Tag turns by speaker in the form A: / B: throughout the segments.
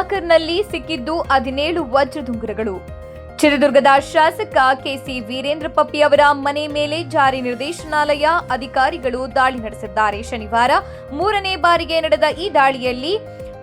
A: ಲಾಕರ್ನಲ್ಲಿ ಸಿಕ್ಕಿದ್ದು ಹದಿನೇಳು ವಜ್ರದುಂಗುರಗಳು. ಚಿತ್ರದುರ್ಗದ ಶಾಸಕ ಕೆಸಿ ವೀರೇಂದ್ರ ಪಪ್ಪಿ ಅವರ ಮನೆ ಮೇಲೆ ಜಾರಿ ನಿರ್ದೇಶನಾಲಯ ಅಧಿಕಾರಿಗಳು ದಾಳಿ ನಡೆಸಿದ್ದಾರೆ. ಶನಿವಾರ ಮೂರನೇ ಬಾರಿಗೆ ನಡೆದ ಈ ದಾಳಿಯಲ್ಲಿ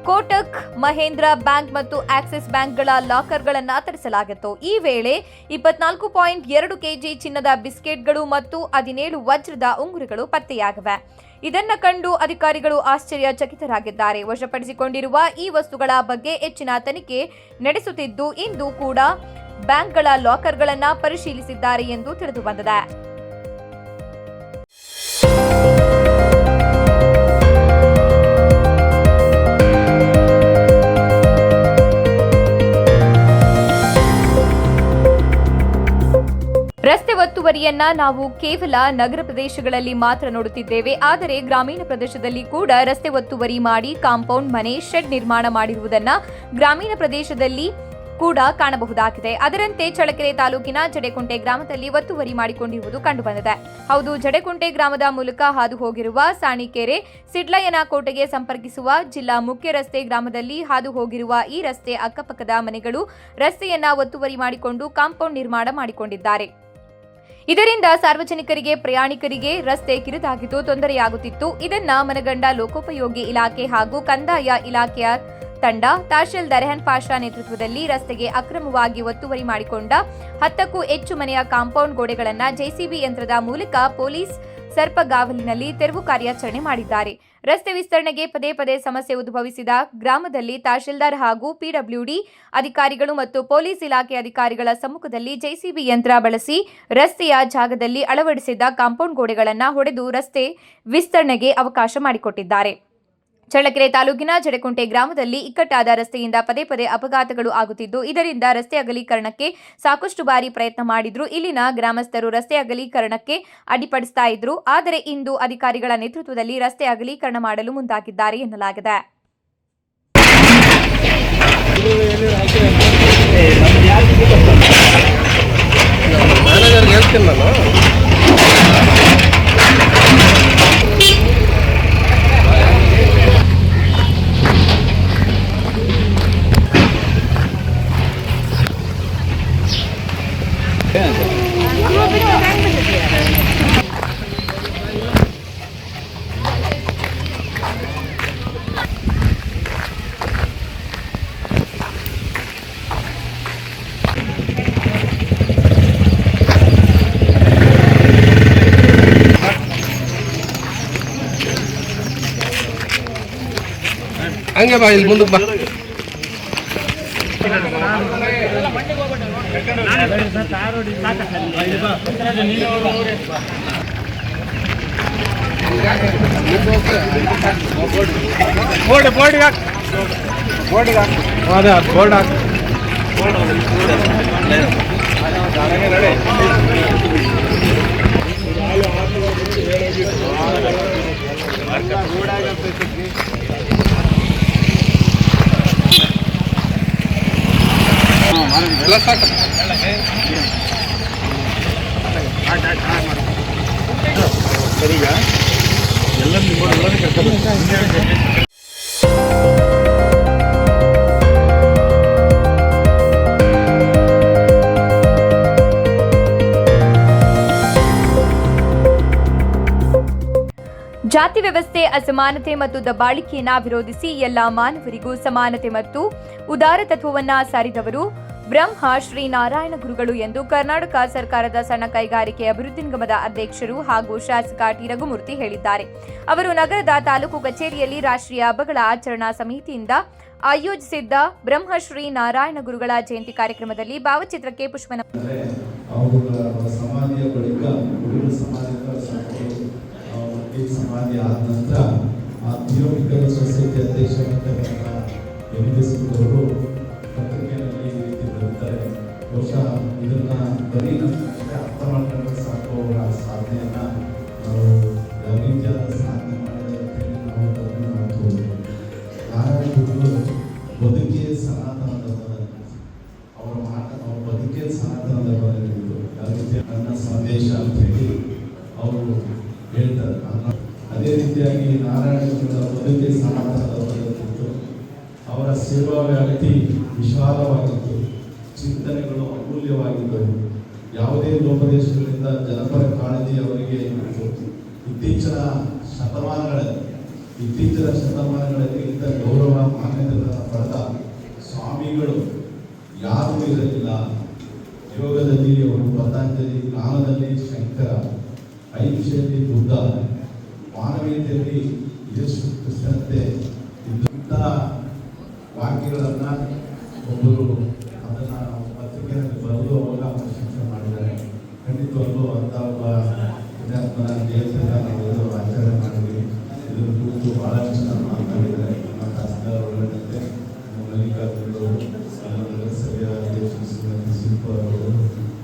A: ಕೋಟಕ್, ಮಹೇಂದ್ರ ಬ್ಯಾಂಕ್ ಮತ್ತು ಆಕ್ಸಿಸ್ ಬ್ಯಾಂಕ್ಗಳ ಲಾಕರ್ಗಳನ್ನು ತರಿಸಲಾಗಿತ್ತು ಈ ವೇಳೆ ಇಪ್ಪತ್ನಾಲ್ಕು ಪಾಯಿಂಟ್ ಎರಡು ಕೆಜಿ ಚಿನ್ನದ ಬಿಸ್ಕೆಟ್ಗಳು ಮತ್ತು ಹದಿನೇಳು ವಜ್ರದ ಉಂಗುರಗಳು ಪತ್ತೆಯಾಗಿವೆ. ಇದನ್ನ ಕಂಡು ಅಧಿಕಾರಿಗಳು ಆಶ್ಚರ್ಯಚಕಿತರಾಗಿದ್ದಾರೆ. ವಶಪಡಿಸಿಕೊಂಡಿರುವ ಈ ವಸ್ತುಗಳ ಬಗ್ಗೆ ಹೆಚ್ಚಿನ ತನಿಖೆ ನಡೆಸುತ್ತಿದ್ದು, ಇಂದು ಕೂಡ ಬ್ಯಾಂಕ್ಗಳ ಲಾಕರ್ಗಳನ್ನು ಪರಿಶೀಲಿಸಿದ್ದಾರೆ ಎಂದು ತಿಳಿದು ಒತ್ತುವರಿಯನ್ನ ನಾವು ಕೇವಲ ನಗರ ಪ್ರದೇಶಗಳಲ್ಲಿ ಮಾತ್ರ ನೋಡುತ್ತಿದ್ದೇವೆ. ಆದರೆ ಗ್ರಾಮೀಣ ಪ್ರದೇಶದಲ್ಲಿ ಕೂಡ ರಸ್ತೆ ಒತ್ತುವರಿ ಮಾಡಿ ಕಾಂಪೌಂಡ್ ಮನೆ, ಶೆಡ್ ನಿರ್ಮಾಣ ಮಾಡಿರುವುದನ್ನ ಗ್ರಾಮೀಣ ಪ್ರದೇಶದಲ್ಲಿ ಕೂಡ ಕಾಣಬಹುದಾಗಿದೆ. ಅದರಂತೆ ಚಳಕೆರೆ ತಾಲೂಕಿನ ಜಡೆಕುಂಟೆ ಗ್ರಾಮದಲ್ಲಿ ಒತ್ತುವರಿ ಮಾಡಿಕೊಂಡಿರುವುದು ಕಂಡುಬಂದಿದೆ. ಹೌದು, ಜಡೆಕುಂಟೆ ಗ್ರಾಮದ ಮೂಲಕ ಹಾದು ಹೋಗಿರುವ ಸಾಣಿಕೆರೆ ಸಿಡ್ಲಯ್ಯನ ಕೋಟೆಗೆ ಸಂಪರ್ಕಿಸುವ ಜಿಲ್ಲಾ ಮುಖ್ಯ ರಸ್ತೆ ಗ್ರಾಮದಲ್ಲಿ ಹಾದು ಹೋಗಿರುವ ಈ ರಸ್ತೆ ಅಕ್ಕಪಕ್ಕದ ಮನೆಗಳು ರಸ್ತೆಯನ್ನ ಒತ್ತುವರಿ ಮಾಡಿಕೊಂಡು ಕಾಂಪೌಂಡ್ ನಿರ್ಮಾಣ ಮಾಡಿಕೊಂಡಿದ್ದಾರೆ. ಇದರಿಂದ ಸಾರ್ವಜನಿಕರಿಗೆ, ಪ್ರಯಾಣಿಕರಿಗೆ ರಸ್ತೆ ಕಿರಿದಾಗಿದ್ದು ತೊಂದರೆಯಾಗುತ್ತಿತ್ತು. ಇದನ್ನ ಮನಗಂಡ ಲೋಕೋಪಯೋಗಿ ಇಲಾಖೆ ಹಾಗೂ ಕಂದಾಯ ಇಲಾಖೆಯ ತಂಡ ತಹಶೀಲ್ದಾರ್ ರೆಹನ್ ಪಾಷಾ ನೇತೃತ್ವದಲ್ಲಿ ರಸ್ತೆಗೆ ಅಕ್ರಮವಾಗಿ ಒತ್ತುವರಿ ಮಾಡಿಕೊಂಡ ಹತ್ತಕ್ಕೂ ಹೆಚ್ಚು ಮನೆಯ ಕಾಂಪೌಂಡ್ ಗೋಡೆಗಳನ್ನು ಜೆಸಿಬಿ ಯಂತ್ರದ ಮೂಲಕ ಪೊಲೀಸ್ ಸರ್ಪಗಾವಲಿನಲ್ಲಿ ತೆರವು ಕಾರ್ಯಾಚರಣೆ ಮಾಡಿದ್ದಾರೆ. ರಸ್ತೆ ವಿಸ್ತರಣೆಗೆ ಪದೇ ಪದೇ ಸಮಸ್ಯೆ ಉದ್ಭವಿಸಿದ ಗ್ರಾಮದಲ್ಲಿ ತಹಶೀಲ್ದಾರ್ ಹಾಗೂ ಪಿಡಬ್ಲ್ಯೂಡಿ ಅಧಿಕಾರಿಗಳು ಮತ್ತು ಪೊಲೀಸ್ ಇಲಾಖೆ ಅಧಿಕಾರಿಗಳ ಸಮ್ಮುಖದಲ್ಲಿ ಜೆಸಿಬಿ ಯಂತ್ರ ಬಳಸಿ ರಸ್ತೆಯ ಜಾಗದಲ್ಲಿ ಅಳವಡಿಸಿದ್ದ ಕಾಂಪೌಂಡ್ ಗೋಡೆಗಳನ್ನು ಹೊಡೆದು ರಸ್ತೆ ವಿಸ್ತರಣೆಗೆ ಅವಕಾಶ ಮಾಡಿಕೊಟ್ಟಿದ್ದಾರೆ. ಚಳ್ಳಕೆರೆ ತಾಲೂಕಿನ ಜಡಕುಂಟೆ ಗ್ರಾಮದಲ್ಲಿ ಇಕ್ಕಟ್ಟಾದ ರಸ್ತೆಯಿಂದ ಪದೇ ಪದೇ ಅಪಘಾತಗಳು ಆಗುತ್ತಿದ್ದು, ಇದರಿಂದ ರಸ್ತೆ ಅಗಲೀಕರಣಕ್ಕೆ ಸಾಕಷ್ಟು ಬಾರಿ ಪ್ರಯತ್ನ ಮಾಡಿದ್ರು. ಇಲ್ಲಿನ ಗ್ರಾಮಸ್ಥರು ರಸ್ತೆ ಅಗಲೀಕರಣಕ್ಕೆ ಅಡ್ಡಿಪಡಿಸ್ತಾ ಇದ್ರು. ಆದರೆ ಇಂದು ಅಧಿಕಾರಿಗಳ ನೇತೃತ್ವದಲ್ಲಿ ರಸ್ತೆ ಅಗಲೀಕರಣ ಮಾಡಲು ಮುಂದಾಗಿದ್ದಾರೆ ಎನ್ನಲಾಗಿದೆ.
B: ಹೇಳ್ತೀನಿ ನಾನು ಹಂಗೆ ಬಾ ಇಲ್ಲಿ ಮುಂದಕ್ಕೆ ಬಾ ಬೋರ್ಡ್ ಬೋರ್ಡ್ ಹಾಕ್ ಬೋರ್ಡ್ ಹಾಕ್ ಅದೇ ಎಲ್ಲ ನಿಮ್ಮ ಎಲ್ಲರೂ ಸಾಕು.
A: ಜಾತಿ ವ್ಯವಸ್ಥೆ, ಅಸಮಾನತೆ ಮತ್ತು ದಬ್ಬಾಳಿಕೆಯನ್ನ ವಿರೋಧಿಸಿ ಎಲ್ಲ ಮಾನವರಿಗೂ ಸಮಾನತೆ ಮತ್ತು ಉದಾರ ತತ್ವವನ್ನ ಸಾರಿದವರು ಬ್ರಹ್ಮ ಶ್ರೀ ನಾರಾಯಣ ಗುರುಗಳು ಎಂದು ಕರ್ನಾಟಕ ಸರ್ಕಾರದ ಸಣ್ಣ ಕೈಗಾರಿಕೆ ಅಭಿವೃದ್ಧಿ ನಿಗಮದ ಅಧ್ಯಕ್ಷರು ಹಾಗೂ ಶಾಸಕ ಟಿ ರಘುಮೂರ್ತಿ ಹೇಳಿದ್ದಾರೆ. ಅವರು ನಗರದ ತಾಲೂಕು ಕಚೇರಿಯಲ್ಲಿ ರಾಷ್ಟ್ರೀಯ ಹಬ್ಬಗಳ ಆಚರಣಾ ಸಮಿತಿಯಿಂದ ಆಯೋಜಿಸಿದ್ದ ಬ್ರಹ್ಮಶ್ರೀ ನಾರಾಯಣ ಗುರುಗಳ ಜಯಂತಿ ಕಾರ್ಯಕ್ರಮದಲ್ಲಿ ಭಾವಚಿತ್ರಕ್ಕೆ ಪುಷ್ಪನ
C: ಆದ ನಂತರ ಆ ಥಿಯೋಟಿಕಲ್ ಸೊಸೈಟಿ ಅಧ್ಯಕ್ಷರಾಗಿರ್ತಕ್ಕಂಥ ಎಂ ಎಸ್ ಅವರು ಪತ್ರಿಕೆಯಲ್ಲಿ ಈ ರೀತಿ ಬರುತ್ತಾರೆ ಬಹುಶಃ ಇದನ್ನು ಬರೀ ನಮಗೆ ಸೇವೆ
D: ವ್ಯಾಪ್ತಿ ವಿಶಾಲವಾಗಿತ್ತು ಚಿಂತನೆಗಳು ಅಮೂಲ್ಯವಾಗಿದ್ದವು ಯಾವುದೇ ಲೋಪದೇಶಗಳಿಂದ ಜನಪರ ಕಾಳಜಿ ಅವರಿಗೆ ಇತ್ತು. ಇತ್ತೀಚಿನ ಶತಮಾನಗಳಲ್ಲಿ ಇತ್ತೀಚಿನ ಶತಮಾನಗಳಲ್ಲಿ ಇಂಥ ಗೌರವ ಮಾನ್ಯತೆಗಳನ್ನು ಪಡೆದ ಸ್ವಾಮಿಗಳು ಯಾರೂ ಇರಲಿಲ್ಲ. ಯೋಗದಲ್ಲಿ ಅವರು ಪತಂಜಲಿ ಜ್ಞಾನದಲ್ಲಿ ಶಂಕರ ಐಕ್ಯದಲ್ಲಿ ಬುದ್ಧ, ಮಾನವೀಯತೆಯಲ್ಲಿ ಯೇಸು ಕ್ರಿಸ್ತನಂತೆ ಇಂಥ ಒಬ್ಬರು ಮಾಡಿದ್ದಾರೆ. ಅಂತ ಆಚರಣೆ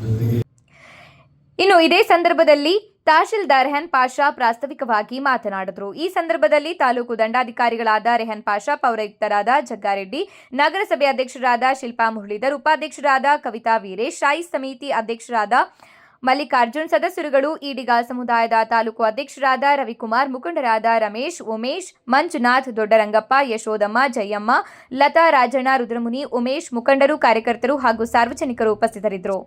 D: ಜೊತೆಗೆ
A: ಇನ್ನು ಇದೇ ಸಂದರ್ಭದಲ್ಲಿ ತಹಶೀಲ್ದಾರ್ ರೆಹನ್ ಪಾಷಾ ಪ್ರಾಸ್ತಾವಿಕವಾಗಿ ಮಾತನಾಡಿದರು. ಈ ಸಂದರ್ಭದಲ್ಲಿ ತಾಲೂಕು ದಂಡಾಧಿಕಾರಿಗಳಾದ ರೆಹನ್ ಪಾಷಾ, ಪೌರಾಯುಕ್ತರಾದ ಜಗ್ಗಾರೆಡ್ಡಿ, ನಗರಸಭೆ ಅಧ್ಯಕ್ಷರಾದ ಶಿಲ್ಪಾ ಮುರಳೀಧರ್, ಉಪಾಧ್ಯಕ್ಷರಾದ ಕವಿತಾ ವೀರೇಶ್, ಶಾಯಿ ಸಮಿತಿ ಅಧ್ಯಕ್ಷರಾದ ಮಲ್ಲಿಕಾರ್ಜುನ್, ಸದಸ್ಯರುಗಳು, ಈಡಿಗ ಸಮುದಾಯದ ತಾಲೂಕು ಅಧ್ಯಕ್ಷರಾದ ರವಿಕುಮಾರ್, ಮುಖಂಡರಾದ ರಮೇಶ್, ಉಮೇಶ್, ಮಂಜುನಾಥ್, ದೊಡ್ಡರಂಗಪ್ಪ, ಯಶೋದಮ್ಮ, ಜಯಮ್ಮ, ಲತಾ ರಾಜಣ್ಣ, ರುದ್ರಮುನಿ, ಉಮೇಶ್, ಮುಖಂಡರು, ಕಾರ್ಯಕರ್ತರು ಹಾಗೂ ಸಾರ್ವಜನಿಕರು ಉಪಸ್ಥಿತರಿದ್ದರು.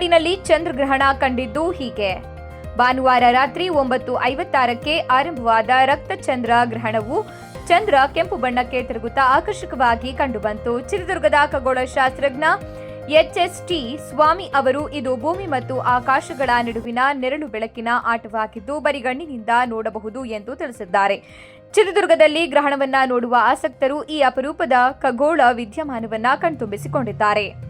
A: ಕೋಟೆನಾಡಿನಲ್ಲಿ ಚಂದ್ರಗ್ರಹಣ ಕಂಡಿದ್ದು ಹೀಗೆ. ಭಾನುವಾರ ರಾತ್ರಿ ಒಂಬತ್ತು ಐವತ್ತಾರಕ್ಕೆ ಆರಂಭವಾದ ರಕ್ತಚಂದ್ರ ಗ್ರಹಣವು ಚಂದ್ರ ಕೆಂಪು ಬಣ್ಣಕ್ಕೆ ತಿರುಗುತ್ತಾ ಆಕರ್ಷಕವಾಗಿ ಕಂಡುಬಂತು. ಚಿತ್ರದುರ್ಗದ ಖಗೋಳ ಶಾಸ್ತ್ರಜ್ಞ ಎಚ್ಎಸ್ಟಿ ಸ್ವಾಮಿ ಅವರು ಇದು ಭೂಮಿ ಮತ್ತು ಆಕಾಶಗಳ ನಡುವಿನ ನೆರಳು ಬೆಳಕಿನ ಆಟವಾಗಿದ್ದು ಬರಿಗಣ್ಣಿನಿಂದ ನೋಡಬಹುದು ಎಂದು ತಿಳಿಸಿದ್ದಾರೆ. ಚಿತ್ರದುರ್ಗದಲ್ಲಿ ಗ್ರಹಣವನ್ನ ನೋಡುವ ಆಸಕ್ತರು ಈ ಅಪರೂಪದ ಖಗೋಳ ವಿದ್ಯಮಾನವನ್ನ ಕಣ್ತುಂಬಿಸಿಕೊಂಡಿದ್ದಾರೆ.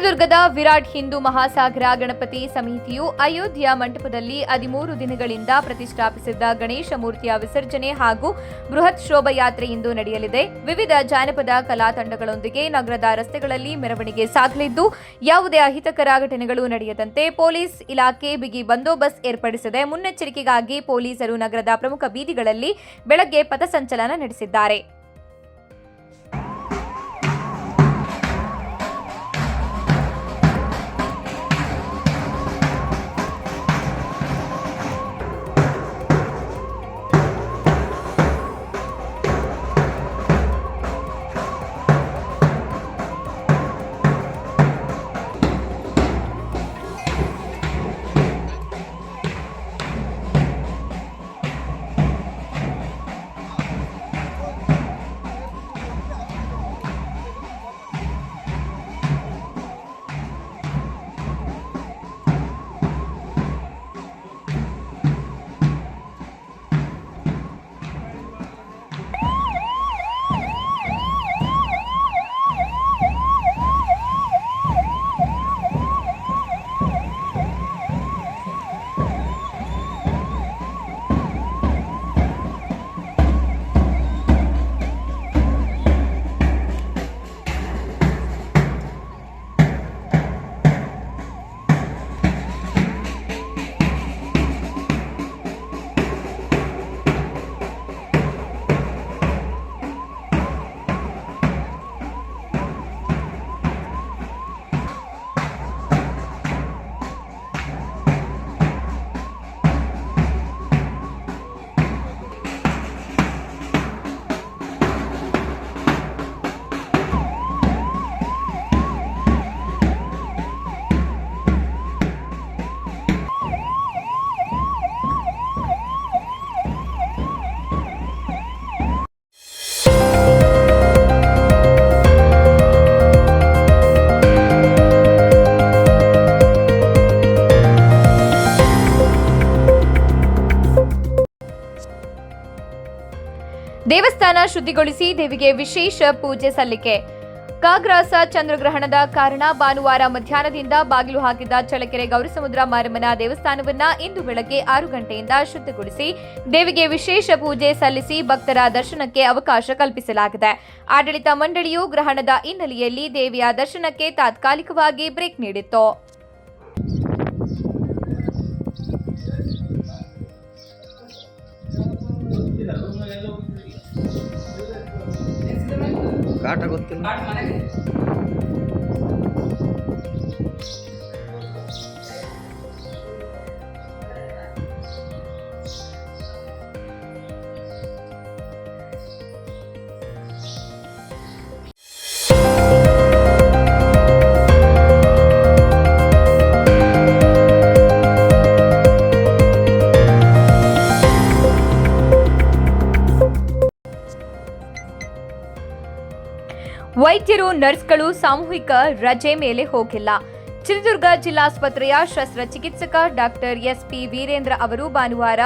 A: ಹೊಸದುರ್ಗದ ವಿರಾಟ್ ಹಿಂದೂ ಮಹಾಸಾಗರ ಗಣಪತಿ ಸಮಿತಿಯು ಅಯೋಧ್ಯೆಯ ಮಂಟಪದಲ್ಲಿ ಹದಿಮೂರು ದಿನಗಳಿಂದ ಪ್ರತಿಷ್ಠಾಪಿಸಿದ್ದ ಗಣೇಶ ಮೂರ್ತಿಯ ವಿಸರ್ಜನೆ ಹಾಗೂ ಬೃಹತ್ ಶೋಭಾಯಾತ್ರೆ ಇಂದು ನಡೆಯಲಿದೆ. ವಿವಿಧ ಜಾನಪದ ಕಲಾ ತಂಡಗಳೊಂದಿಗೆ ನಗರದ ರಸ್ತೆಗಳಲ್ಲಿ ಮೆರವಣಿಗೆ ಸಾಗಲಿದ್ದು, ಯಾವುದೇ ಅಹಿತಕರ ಘಟನೆಗಳು ನಡೆಯದಂತೆ ಪೊಲೀಸ್ ಇಲಾಖೆ ಬಿಗಿ ಬಂದೋಬಸ್ತ್ ಏರ್ಪಡಿಸಿದೆ. ಮುನ್ನೆಚ್ಚರಿಕೆಗಾಗಿ ಪೊಲೀಸರು ನಗರದ ಪ್ರಮುಖ ಬೀದಿಗಳಲ್ಲಿ ಬೆಳಗ್ಗೆ ಪಥಸಂಚಲನ ನಡೆಸಿದ್ದಾರೆ. ದೇವಸ್ಥಾನ ಶುದ್ಧಿಗೊಳಿಸಿ ದೇವಿಗೆ ವಿಶೇಷ ಪೂಜೆ ಸಲ್ಲಿಕೆ. ಕಾಗ್ರಾಸ ಚಂದ್ರಗ್ರಹಣದ ಕಾರಣ ಭಾನುವಾರ ಮಧ್ಯಾಹ್ನದಿಂದ ಬಾಗಿಲು ಹಾಕಿದ್ದ ಚಳಕೆರೆ ಗೌರಿಸಮುದ್ರ ಮಾರಮ್ಮನ ದೇವಸ್ಥಾನವನ್ನ ಇಂದು ಬೆಳಗ್ಗೆ ಆರು ಗಂಟೆಯಿಂದ ಶುದ್ಧಗೊಳಿಸಿ ದೇವಿಗೆ ವಿಶೇಷ ಪೂಜೆ ಸಲ್ಲಿಸಿ ಭಕ್ತರ ದರ್ಶನಕ್ಕೆ ಅವಕಾಶ ಕಲ್ಪಿಸಲಾಗಿದೆ. ಆಡಳಿತ ಮಂಡಳಿಯು ಗ್ರಹಣದ ಹಿನ್ನೆಲೆಯಲ್ಲಿ ದೇವಿಯ ದರ್ಶನಕ್ಕೆ ತಾತ್ಕಾಲಿಕವಾಗಿ ಬ್ರೇಕ್ ನೀಡಿತ್ತು.
E: ಕಾಟ ಗೊತ್ತಿಲ್ಲ
A: ವೈದ್ಯರು, ನರ್ಸ್ಗಳು ಸಾಮೂಹಿಕ ರಜೆ ಮೇಲೆ ಹೋಗಿಲ್ಲ. ಚಿತ್ರದುರ್ಗ ಜಿಲ್ಲಾಸ್ಪತ್ರೆಯ ಶಸ್ತ್ರಚಿಕಿತ್ಸಕ ಡಾಕ್ಟರ್ ಎಸ್ಪಿ ವೀರೇಂದ್ರ ಅವರು ಭಾನುವಾರ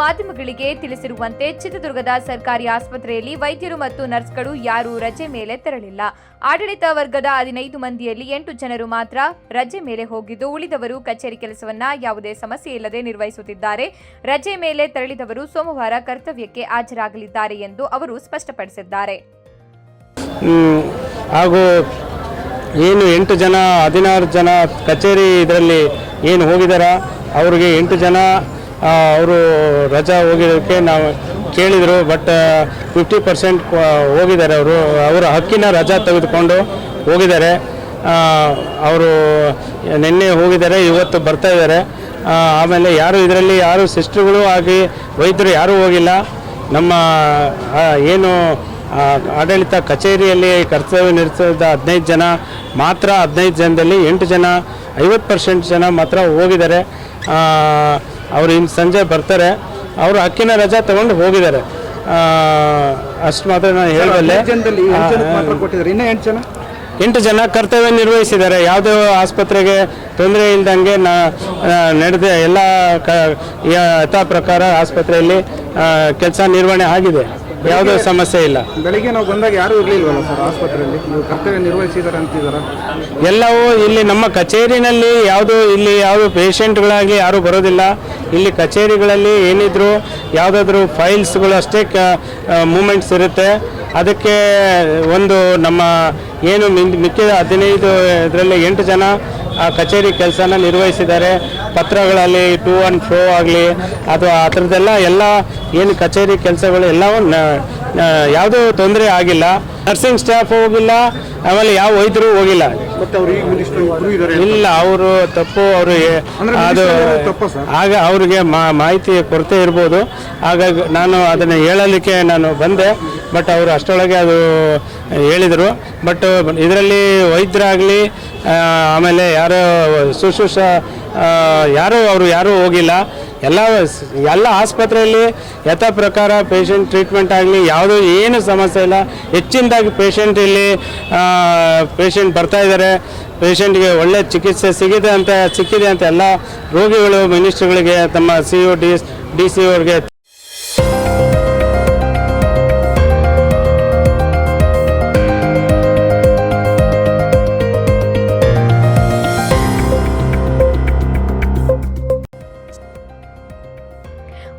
A: ಮಾಧ್ಯಮಗಳಿಗೆ ತಿಳಿಸಿರುವಂತೆ ಚಿತ್ರದುರ್ಗದ ಸರ್ಕಾರಿ ಆಸ್ಪತ್ರೆಯಲ್ಲಿ ವೈದ್ಯರು ಮತ್ತು ನರ್ಸ್ಗಳು ಯಾರೂ ರಜೆ ಮೇಲೆ ತೆರಳಿಲ್ಲ. ಆಡಳಿತ ವರ್ಗದ ಹದಿನೈದು ಮಂದಿಯಲ್ಲಿ ಎಂಟು ಜನರು ಮಾತ್ರ ರಜೆ ಮೇಲೆ ಹೋಗಿದ್ದು, ಉಳಿದವರು ಕಚೇರಿ ಕೆಲಸವನ್ನ ಯಾವುದೇ ಸಮಸ್ಯೆ ಇಲ್ಲದೆ ನಿರ್ವಹಿಸುತ್ತಿದ್ದಾರೆ. ರಜೆ ಮೇಲೆ ತೆರಳಿದವರು ಸೋಮವಾರ ಕರ್ತವ್ಯಕ್ಕೆ ಹಾಜರಾಗಲಿದ್ದಾರೆ ಎಂದು ಅವರು ಸ್ಪಷ್ಟಪಡಿಸಿದ್ದಾರೆ.
F: ಹಾಗೂ ಏನು ಎಂಟು ಜನ, ಹದಿನಾರು ಜನ ಕಚೇರಿ ಇದರಲ್ಲಿ ಏನು ಹೋಗಿದಾರ, ಅವ್ರಿಗೆ ಎಂಟು ಜನ ಅವರು ರಜಾ ಹೋಗಿರೋದಕ್ಕೆ ನಾವು ಕೇಳಿದರು, ಬಟ್ ಫಿಫ್ಟಿ ಪರ್ಸೆಂಟ್ ಹೋಗಿದ್ದಾರೆ ಅವರು. ಅವರ ಹಕ್ಕಿನ ರಜಾ ತೆಗೆದುಕೊಂಡು ಹೋಗಿದ್ದಾರೆ ಅವರು ನಿನ್ನೆ ಹೋಗಿದ್ದಾರೆ ಇವತ್ತು ಬರ್ತಾ ಇದ್ದಾರೆ ಆಮೇಲೆ ಯಾರು ಇದರಲ್ಲಿ ಯಾರು ಸಿಸ್ಟರ್ಗಳು ಆಗಿ ವೈದ್ಯರು ಯಾರೂ ಹೋಗಿಲ್ಲ. ನಮ್ಮ ಏನು ಆಡಳಿತ ಕಚೇರಿಯಲ್ಲಿ ಕರ್ತವ್ಯ ನಿರ್ವಹಿಸಿದ ಹದಿನೈದು ಜನ ಮಾತ್ರ ಹದಿನೈದು ಜನದಲ್ಲಿ ಎಂಟು ಜನ ಐವತ್ತು ಪರ್ಸೆಂಟ್ ಜನ ಮಾತ್ರ ಹೋಗಿದ್ದಾರೆ. ಅವರು ಇನ್ನು ಸಂಜೆ ಬರ್ತಾರೆ. ಅವರು ಹಕ್ಕಿನ ರಜಾ ತಗೊಂಡು ಹೋಗಿದ್ದಾರೆ. ಅಷ್ಟು ಮಾತ್ರ ನಾನು ಹೇಳಬಲ್ಲೆ
E: ಎಂಟು ಜನ?
F: ಕರ್ತವ್ಯ ನಿರ್ವಹಿಸಿದ್ದಾರೆ. ಯಾವುದೋ ಆಸ್ಪತ್ರೆಗೆ ತೊಂದರೆ ಇಲ್ದಂಗೆ ನಾ ನಡೆದ ಎಲ್ಲ ಕ ಯಥಾ ಪ್ರಕಾರ ಆಸ್ಪತ್ರೆಯಲ್ಲಿ ಕೆಲಸ ನಿರ್ವಹಣೆ ಆಗಿದೆ. ಯಾವುದೇ ಸಮಸ್ಯೆ ಇಲ್ಲ.
E: ಬೆಳಿಗ್ಗೆ ನಾವು ಬಂದಾಗ ಯಾರು ಇರಲಿಲ್ವಲ್ಲ ಸರ್ ಆಸ್ಪತ್ರೆಯಲ್ಲಿ? ನೀವು ಕರ್ತವ್ಯ ನಿರ್ವಹಿಸಿದಾರೆ ಅಂತಿದಾರ
F: ಎಲ್ಲವೂ ಇಲ್ಲಿ ನಮ್ಮ ಕಚೇರಿನಲ್ಲಿ ಯಾವುದು ಇಲ್ಲಿ ಯಾವುದು ಪೇಷೆಂಟ್ಗಳಾಗಿ ಯಾರೂ ಬರೋದಿಲ್ಲ. ಇಲ್ಲಿ ಕಚೇರಿಗಳಲ್ಲಿ ಏನಿದ್ರು ಯಾವುದಾದ್ರೂ ಫೈಲ್ಸ್ಗಳು ಅಷ್ಟೇ ಕ ಮೂಮೆಂಟ್ಸ್ ಇರುತ್ತೆ. ಅದಕ್ಕೆ ಒಂದು ನಮ್ಮ ಏನು ಮಿಕ್ಕಿದ ಹದಿನೈದು ಇದರಲ್ಲಿ ಎಂಟು ಜನ ಆ ಕಚೇರಿ ಕೆಲಸನ ನಿರ್ವಹಿಸಿದ್ದಾರೆ. ಪತ್ರಗಳಲ್ಲಿ ಟೂ ಆ್ಯಂಡ್ ಫ್ರೋ ಆಗಲಿ ಅಥವಾ ಆ ಥರದ್ದೆಲ್ಲ ಎಲ್ಲ ಏನು ಕಚೇರಿ ಕೆಲಸಗಳು ಎಲ್ಲವೂ ಯಾವುದೂ ತೊಂದರೆ ಆಗಿಲ್ಲ. ನರ್ಸಿಂಗ್ ಸ್ಟಾಫ್ ಹೋಗಿಲ್ಲ ಆಮೇಲೆ ಯಾವ ವೈದ್ಯರು ಹೋಗಿಲ್ಲ. ಇಲ್ಲ ಅವರು ತಪ್ಪು ಅವರು ಅದು? ಆಗ ಅವರಿಗೆ ಮಾಹಿತಿ ಕೊರತೆ ಇರ್ಬೋದು. ಹಾಗಾಗಿ ನಾನು ಅದನ್ನು ಹೇಳಲಿಕ್ಕೆ ನಾನು ಬಂದೆ. ಬಟ್ ಅವರು ಅಷ್ಟರೊಳಗೆ ಅದು ಹೇಳಿದರು. ಬಟ್ ಇದರಲ್ಲಿ ವೈದ್ಯರಾಗಲಿ ಆಮೇಲೆ ಯಾರೋ ಶುಶ್ರೂಷ ಯಾರೂ ಅವರು ಯಾರೂ ಹೋಗಿಲ್ಲ. ಎಲ್ಲ ಎಲ್ಲ ಆಸ್ಪತ್ರೆಯಲ್ಲಿ ಯಥ ಪ್ರಕಾರ ಪೇಷಂಟ್ ಟ್ರೀಟ್ಮೆಂಟ್ ಆಗಲಿ, ಯಾವುದೂ ಏನು ಸಮಸ್ಯೆ ಇಲ್ಲ. ಹೆಚ್ಚಿನದಾಗಿ ಪೇಷಂಟ್ ಇಲ್ಲಿ ಪೇಷಂಟ್ ಬರ್ತಾ ಇದ್ದಾರೆ ಪೇಷಂಟ್ಗೆ ಒಳ್ಳೆ ಚಿಕಿತ್ಸೆ ಸಿಗಿದೆ ಅಂತ, ಸಿಕ್ಕಿದೆ ಅಂತ ಎಲ್ಲ ರೋಗಿಗಳು ಮಿನಿಸ್ಟ್ರುಗಳಿಗೆ ತಮ್ಮ C O D D C ಅವ್ರಿಗೆ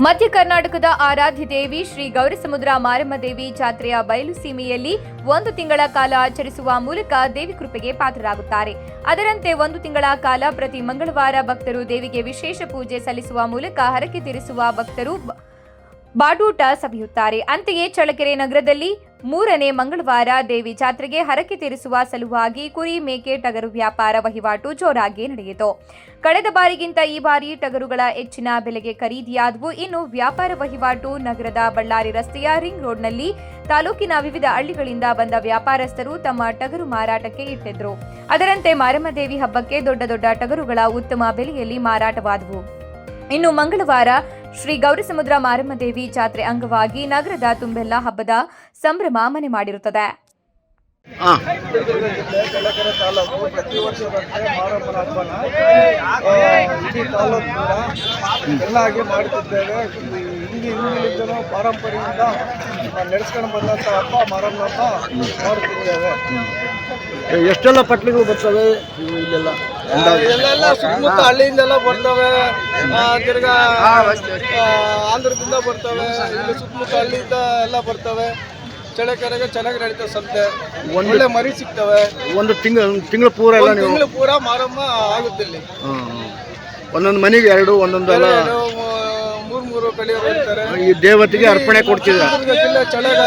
A: ಮಧ್ಯ ಕರ್ನಾಟಕದ ಆರಾಧ್ಯ ದೇವಿ ಶ್ರೀ ಗೌರಿಸಮುದ್ರ ಮಾರಮ್ಮ ದೇವಿ ಜಾತ್ರೆಯ ಬಯಲು ಸೀಮೆಯಲ್ಲಿ ಒಂದು ತಿಂಗಳ ಕಾಲ ಆಚರಿಸುವ ಮೂಲಕ ದೇವಿ ಕೃಪೆಗೆ ಪಾತ್ರರಾಗುತ್ತಾರೆ. ಅದರಂತೆ ಒಂದು ತಿಂಗಳ ಕಾಲ ಪ್ರತಿ ಮಂಗಳವಾರ ಭಕ್ತರು ದೇವಿಗೆ ವಿಶೇಷ ಪೂಜೆ ಸಲ್ಲಿಸುವ ಮೂಲಕ ಹರಕೆ ತೀರಿಸುವ ಭಕ್ತರು ಬಾಡೂಟ ಸವಿಯುತ್ತಾರೆ. ಅಂತೆಯೇ ಚಳ್ಳಕೆರೆ ನಗರದಲ್ಲಿ ಮೂರನೇ ಮಂಗಳವಾರ ದೇವಿ ಜಾತ್ರೆಗೆ ಹರಕೆ ತೀರಿಸುವ ಸಲುವಾಗಿ ಕುರಿ ಮೇಕೆ ಟಗರು ವ್ಯಾಪಾರ ವಹಿವಾಟು ಜೋರಾಗಿ ನಡೆಯಿತು. ಕಳೆದ ಬಾರಿಗಿಂತ ಈ ಬಾರಿ ಟಗರುಗಳ ಹೆಚ್ಚಿನ ಬೆಲೆಗೆ ಖರೀದಿಯಾದವು. ಇನ್ನು ವ್ಯಾಪಾರ ವಹಿವಾಟು ನಗರದ ಬಳ್ಳಾರಿ ರಸ್ತೆಯ ರಿಂಗ್ ರೋಡ್ನಲ್ಲಿ ತಾಲೂಕಿನ ವಿವಿಧ ಹಳ್ಳಿಗಳಿಂದ ಬಂದ ವ್ಯಾಪಾರಸ್ಥರು ತಮ್ಮ ಟಗರು ಮಾರಾಟಕ್ಕೆ ಇಟ್ಟಿದ್ರು. ಅದರಂತೆ ಮಾರಮ್ಮದೇವಿ ಹಬ್ಬಕ್ಕೆ ದೊಡ್ಡ ದೊಡ್ಡ ಟಗರುಗಳ ಉತ್ತಮ ಬೆಲೆಯಲ್ಲಿ ಮಾರಾಟವಾದವು. ಇನ್ನು ಮಂಗಳವಾರ ಶ್ರೀ ಗೌರಿಸಮುದ್ರ ಮಾರಮ್ಮದೇವಿ ಜಾತ್ರೆ ಅಂಗವಾಗಿ ನಗರದ ತುಂಬೆಲ್ಲ ಹಬ್ಬದ ಸಂಭ್ರಮ ಮನೆ ಮಾಡಿರುತ್ತದೆ.
G: ಚಳ್ಳಕೆರೆ ತಾಲೂಕು ಪ್ರತಿ ವರ್ಷದಂತೆ ಮಾರಮ್ಮನ ಹಬ್ಬನ ಇಡೀ ತಾಲೂಕು ಕೂಡ ಚೆನ್ನಾಗಿ ಮಾಡುತ್ತಿದ್ದೇವೆ ಹಿಂದಿ ಹಿಂದಿನಿಂದಲೂ ಪಾರಂಪರ್ಯದಿಂದ ನಡೆಸ್ಕೊಂಡು ಬಂದಂಥ ಹಬ್ಬ ಮಾರಮ್ಮನ ಹಬ್ಬ ಮಾಡುತ್ತಿದ್ದೇವೆ
E: ಎಷ್ಟೆಲ್ಲ ಪಟ್ಲಿಗಳು ಬರ್ತವೆ? ಇಲ್ಲೆಲ್ಲ
G: ಇಲ್ಲೆಲ್ಲ ಸುತ್ತಮುತ್ತ ಹಳ್ಳಿಯಿಂದೆಲ್ಲ ಬರ್ತವೆ. ಆ, ತಿರ್ಗಾ ಆಂಧ್ರದಿಂದ ಬರ್ತವೆ. ಇಲ್ಲಿ ಸುತ್ತಮುತ್ತ ಹಳ್ಳಿಯಿಂದ ಎಲ್ಲ ಬರ್ತವೆ. ಚಳಕೆರೆಗೆ ಚೆನ್ನಾಗಿ ನಡೀತವೆ ಸಂತೆ. ಒಳ್ಳೆ ಮರಿ ಸಿಗ್ತವೆ.
E: ಒಂದು ತಿಂಗಳು ತಿಂಗಳು ಪೂರ ಎಲ್ಲ ನೀವು
G: ತಿಂಗಳು ಪೂರ ಮಾರಮ್ಮ ಆಗುತ್ತೆ ಇಲ್ಲಿ.
E: ಒಂದೊಂದು ಮನೆಗೆ ಎರಡು ಒಂದೊಂದು ಎಲ್ಲ
G: ಇರ್ತಾರೆ.
E: ಈ ದೇವತೆಗೆ ಅರ್ಪಣೆ ಕೊಡ್ತಿದ್ರು
G: ಚಿತ್ರದುರ್ಗ ಜಿಲ್ಲೆ ಚೆನ್ನಾಗ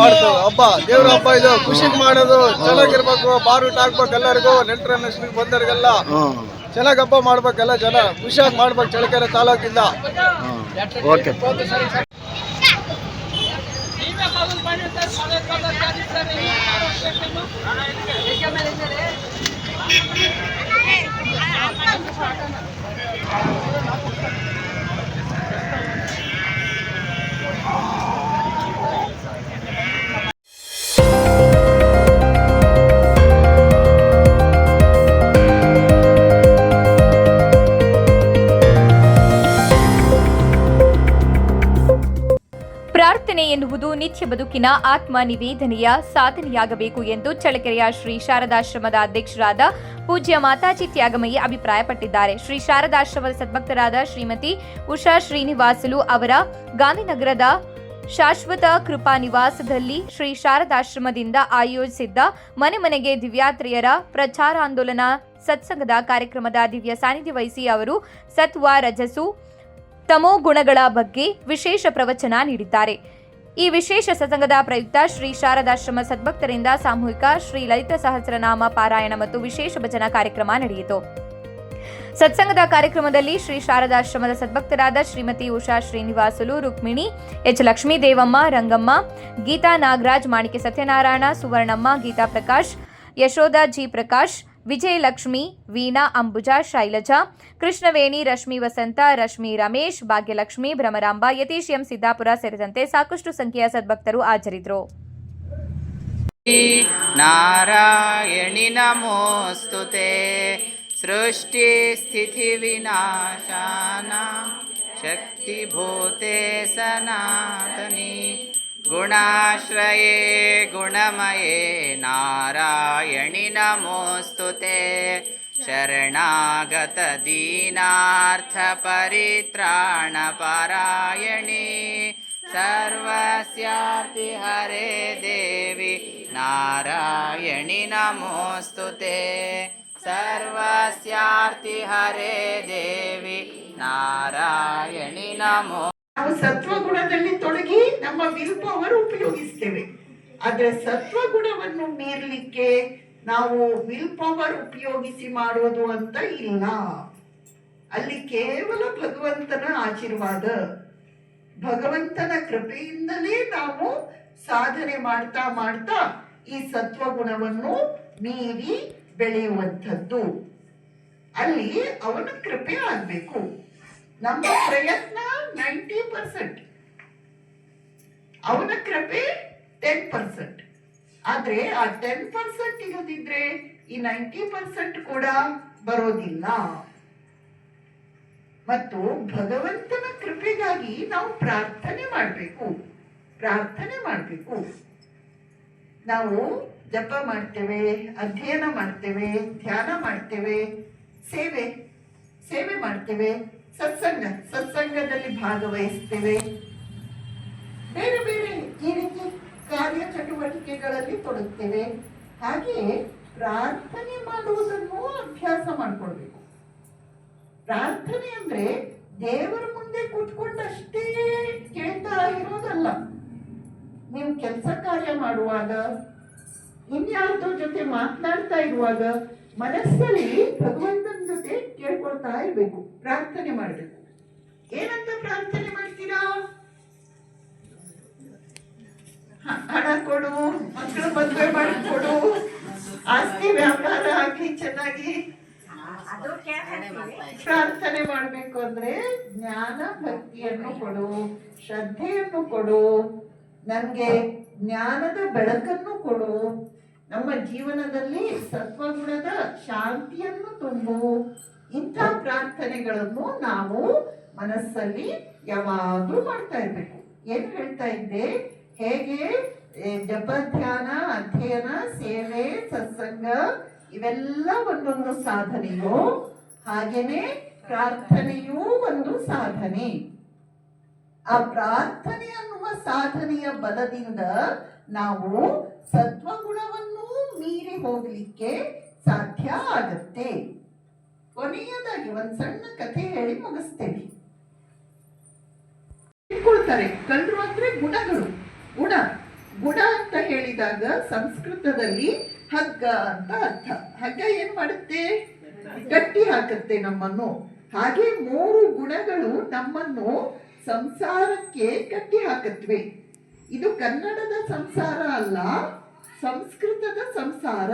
G: ಮಾಡ್ತೇವೆ. ಹಬ್ಬ ದೇವ್ರ ಹಬ್ಬ ಇದು. ಖುಷಿ ಮಾಡೋದು. ಚೆನ್ನಾಗಿರ್ಬೇಕು ಬಾರೂಟ ಹಾಕ್ಬೇಕು ಎಲ್ಲರಿಗೂ. ನೆಂಟರನ್ನ ಬಂದವರಿಗೆಲ್ಲ ಚೆನ್ನಾಗಿ ಹಬ್ಬ ಮಾಡ್ಬೇಕಲ್ಲ ಜನ. ಖುಷಿಯಾಗಿ ಮಾಡ್ಬೇಕು ಚಳ್ಳಕೆರೆ ತಾಲೂಕಿಂದ.
E: ಓಕೆ.
A: ಎನ್ನುವುದು ನಿತ್ಯ ಬದುಕಿನ ಆತ್ಮ ನಿವೇದನೆಯ ಸಾಧನೆಯಾಗಬೇಕು ಎಂದು ಚಳ್ಳಕೆರೆಯ ಶ್ರೀ ಶಾರದಾಶ್ರಮದ ಅಧ್ಯಕ್ಷರಾದ ಪೂಜ್ಯ ಮಾತಾಜಿ ತ್ಯಾಗಮಯಿ ಅಭಿಪ್ರಾಯಪಟ್ಟಿದ್ದಾರೆ. ಶ್ರೀ ಶಾರದಾಶ್ರಮದ ಸದ್ಭಕ್ತರಾದ ಶ್ರೀಮತಿ ಉಷಾ ಶ್ರೀನಿವಾಸಲು ಅವರ ಗಾಂಧಿನಗರದ ಶಾಶ್ವತ ಕೃಪಾ ನಿವಾಸದಲ್ಲಿ ಶ್ರೀ ಶಾರದಾಶ್ರಮದಿಂದ ಆಯೋಜಿಸಿದ್ದ ಮನೆ ಮನೆಗೆ ದಿವ್ಯಾತ್ರೆಯರ ಪ್ರಚಾರಾಂದೋಲನ ಸತ್ಸಂಗದ ಕಾರ್ಯಕ್ರಮದ ದಿವ್ಯ ಸಾನ್ನಿಧ್ಯ ವಹಿಸಿ ಅವರು ಸತ್ವ, ರಜಸು, ತಮೋ ಗುಣಗಳ ಬಗ್ಗೆ ವಿಶೇಷ ಪ್ರವಚನ ನೀಡಿದ್ದಾರೆ. ಈ ವಿಶೇಷ ಸತ್ಸಂಗದ ಪ್ರಯುಕ್ತ ಶ್ರೀ ಶಾರದಾಶ್ರಮ ಸದ್ಭಕ್ತರಿಂದ ಸಾಮೂಹಿಕ ಶ್ರೀ ಲಲಿತ ಸಹಸ್ರನಾಮ ಪಾರಾಯಣ ಮತ್ತು ವಿಶೇಷ ಭಜನಾ ಕಾರ್ಯಕ್ರಮ ನಡೆಯಿತು. ಸತ್ಸಂಗದ ಕಾರ್ಯಕ್ರಮದಲ್ಲಿ ಶ್ರೀ ಶಾರದಾಶ್ರಮದ ಸದ್ಭಕ್ತರಾದ Shrimati Usha Srinivasulu, Rukmini, H Lakshmi Devamma, Rangamma, Geetha Nagaraj Manike Satyanarayana, Suvarnamma, Geetha Prakash, Yashoda G Prakash Vijayalakshmi, Veena, Ambuja, Shailaja, Krishnaveni, Rashmi Vasantha, Rashmi Ramesh, Bhagyalakshmi, Bhramaramba, Yatish M Siddapura ಸೇರಿದಂತೆ ಸಾಕಷ್ಟು ಸಂಖ್ಯೆಯ ಸದ್ಭಕ್ತರು ಹಾಜರಿದ್ದರು
H: ನಾರಾಯಣಿ ನಮೋಸ್ತುತೆ. ಸೃಷ್ಟಿ ಸ್ಥಿತಿ ವಿನಾಶಾನ. ಶಕ್ತಿ ಭೂತೆ ಸನಾತನಿ. गुणाश्रये गुणमये नारायणि नमोऽस्तु ते। शरणागतदीनार्थपरित्राणपरायणे सर्वस्यार्ति हरे देवि नारायणि नमोऽस्तु ते। सर्वस्यार्ति हरे देवि नारायणि नमो
I: ನಾವು ಸತ್ವಗುಣದಲ್ಲಿ ತೊಡಗಿ ನಮ್ಮ ವಿಲ್ ಪವರ್ ಉಪಯೋಗಿಸ್ತೇವೆ. ಆದ್ರೆ ಸತ್ವಗುಣವನ್ನು ಮೀರ್ಲಿಕ್ಕೆ ನಾವು ವಿಲ್ ಪವರ್ ಉಪಯೋಗಿಸಿ ಮಾಡೋದು ಅಂತ ಇಲ್ಲ. ಅಲ್ಲಿ ಕೇವಲ ಭಗವಂತನ ಆಶೀರ್ವಾದ. ಭಗವಂತನ ಕೃಪೆಯಿಂದಲೇ ನಾವು ಸಾಧನೆ ಮಾಡ್ತಾ ಮಾಡ್ತಾ ಈ ಸತ್ವಗುಣವನ್ನು ಮೀರಿ ಬೆಳೆಯುವಂಥದ್ದು. ಅಲ್ಲಿ ಅವನ ಕೃಪೆ ಆಗ್ಬೇಕು. ನಮ್ಮ ಪ್ರಯತ್ನ ನೈಂಟಿ ಪರ್ಸೆಂಟ್. ಅವನ ಕೃಪೆ ಟೆನ್ ಪರ್ಸೆಂಟ್. ಆದ್ರೆ ಆ ಟೆನ್ ಪರ್ಸೆಂಟ್ ಇರೋದಿದ್ರೆ ಈ ನೈಂಟಿ ಪರ್ಸೆಂಟ್ ಕೂಡ ಬರೋದಿಲ್ಲ. ಮತ್ತು ಭಗವಂತನ ಕೃಪೆಗಾಗಿ ನಾವು ಪ್ರಾರ್ಥನೆ ಮಾಡಬೇಕು. ಪ್ರಾರ್ಥನೆ ಮಾಡಬೇಕು. ನಾವು ಜಪ ಮಾಡ್ತೇವೆ, ಅಧ್ಯಯನ ಮಾಡ್ತೇವೆ, ಧ್ಯಾನ ಮಾಡ್ತೇವೆ, ಸೇವೆ ಸೇವೆ ಮಾಡ್ತೇವೆ. ಸತ್ಸಂಗ, ಸತ್ಸಂಗದಲ್ಲಿ ಭಾಗವಹಿಸ್ತೇವೆ. ಬೇರೆ ಬೇರೆ ಈ ರೀತಿ ಕಾರ್ಯ ಚಟುವಟಿಕೆಗಳಲ್ಲಿ ತೊಡಗ್ತೇವೆ. ಹಾಗೆಯೇ ಪ್ರಾರ್ಥನೆ ಮಾಡುವುದನ್ನು ಅಭ್ಯಾಸ ಮಾಡ್ಕೊಳ್ಬೇಕು. ಪ್ರಾರ್ಥನೆ ಅಂದ್ರೆ ದೇವರ ಮುಂದೆ ಕೂತ್ಕೊಂಡಷ್ಟೇ ಕೇಳ್ತಾ ಇರೋದಲ್ಲ. ನೀವು ಕೆಲಸ ಕಾರ್ಯ ಮಾಡುವಾಗ, ಇನ್ಯಾರ್ದೋ ಜೊತೆ ಮಾತನಾಡ್ತಾ ಇರುವಾಗ ಮನಸ್ಸಲ್ಲಿ ಭಗವಂತನ ಜೊತೆ ಕೇಳ್ಕೊಳ್ತಾ ಇರಬೇಕು ಪ್ರಾರ್ಥನೆ ಮಾಡಬೇಕು. ಏನಂತ ಪ್ರಾರ್ಥನೆ ಮಾಡ್ತೀರಾ? ಹಣ ಕೊಡು, ಮಕ್ಕಳು ಮದುವೆ ಮಾಡಿಕೊಡು ಆಸ್ತಿ ವ್ಯಾಪಾರ ಹಾಕಿ ಚೆನ್ನಾಗಿ. ಪ್ರಾರ್ಥನೆ ಮಾಡಬೇಕು ಅಂದ್ರೆ ಜ್ಞಾನ ಭಕ್ತಿಯನ್ನು ಕೊಡು, ಶ್ರದ್ಧೆಯನ್ನು ಕೊಡು. ನನಗೆ ಜ್ಞಾನದ ಬೆಳಕನ್ನು ಕೊಡು. ನಮ್ಮ ಜೀವನದಲ್ಲಿ ಸತ್ವಗುಣದ ಶಾಂತಿಯನ್ನು ತುಂಬು. ಇಂಥ ಪ್ರಾರ್ಥನೆಗಳನ್ನು ನಾವು ಮನಸ್ಸಲ್ಲಿ ಯಾವಾಗಲೂ ಮಾಡ್ತಾ ಇರ್ಬೇಕು. ಏನು ಹೇಳ್ತಾ ಇದ್ದೆ? ಹೇಗೆ ಏ, ಜಪ ಧ್ಯಾನ ಅಧ್ಯಯನ ಸೇವೆ ಸತ್ಸಂಗ ಇವೆಲ್ಲ ಒಂದೊಂದು ಸಾಧನೆಯೋ ಹಾಗೇನೆ ಪ್ರಾರ್ಥನೆಯೂ ಒಂದು ಸಾಧನೆ. ಆ ಪ್ರಾರ್ಥನೆ ಅನ್ನುವ ಸಾಧನೆಯ ಬಲದಿಂದ ನಾವು ಸತ್ವಗುಣವನ್ನು ಮೀರಿ ಹೋಗಲಿಕ್ಕೆ ಸಾಧ್ಯ ಆಗತ್ತೆ. ಕೊನೆಯದಾಗಿ ಒಂದ್ ಸಣ್ಣ ಕಥೆ ಹೇಳಿ ಮುಗಿಸ್ತೇನೆ. ಇಟ್ಕೊಳ್ತಾರೆ ಕಳ್ಳರು ಅಂದ್ರೆ ಗುಣಗಳು. ಗುಣ ಗುಣ ಅಂತ ಹೇಳಿದಾಗ ಸಂಸ್ಕೃತದಲ್ಲಿ ಹಗ್ಗ ಅಂತ ಅರ್ಥ. ಹಗ್ಗ ಏನ್ ಮಾಡುತ್ತೆ? ಗಟ್ಟಿ ಹಾಕುತ್ತೆ ನಮ್ಮನ್ನು. ಹಾಗೆ ಮೂರು ಗುಣಗಳು ನಮ್ಮನ್ನು ಸಂಸಾರಕ್ಕೆ ಕಟ್ಟಿ ಹಾಕತ್ವೆ. ಇದು ಕನ್ನಡದ ಸಂಸಾರ ಅಲ್ಲ, ಸಂಸ್ಕೃತದ ಸಂಸಾರ.